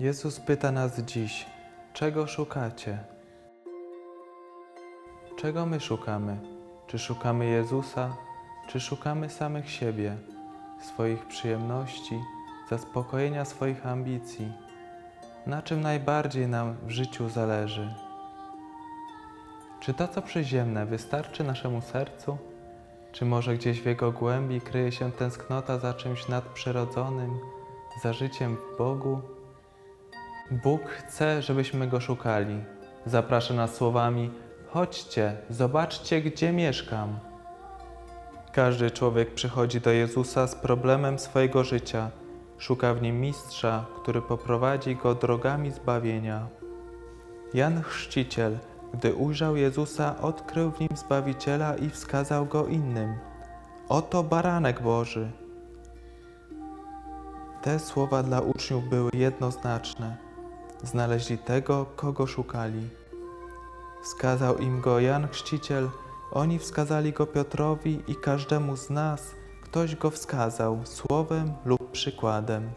Jezus pyta nas dziś, czego szukacie? Czego my szukamy? Czy szukamy Jezusa, czy szukamy samych siebie, swoich przyjemności, zaspokojenia swoich ambicji? Na czym najbardziej nam w życiu zależy? Czy to, co przyziemne, wystarczy naszemu sercu? Czy może gdzieś w jego głębi kryje się tęsknota za czymś nadprzyrodzonym, za życiem w Bogu? Bóg chce, żebyśmy Go szukali. Zaprasza nas słowami: Chodźcie, zobaczcie, gdzie mieszkam. Każdy człowiek przychodzi do Jezusa z problemem swojego życia. Szuka w nim mistrza, który poprowadzi go drogami zbawienia. Jan Chrzciciel, gdy ujrzał Jezusa, odkrył w nim Zbawiciela i wskazał go innym. Oto baranek Boży. Te słowa dla uczniów były jednoznaczne. Znaleźli tego, kogo szukali. Wskazał im go Jan Chrzciciel, oni wskazali go Piotrowi i każdemu z nas ktoś go wskazał słowem lub przykładem.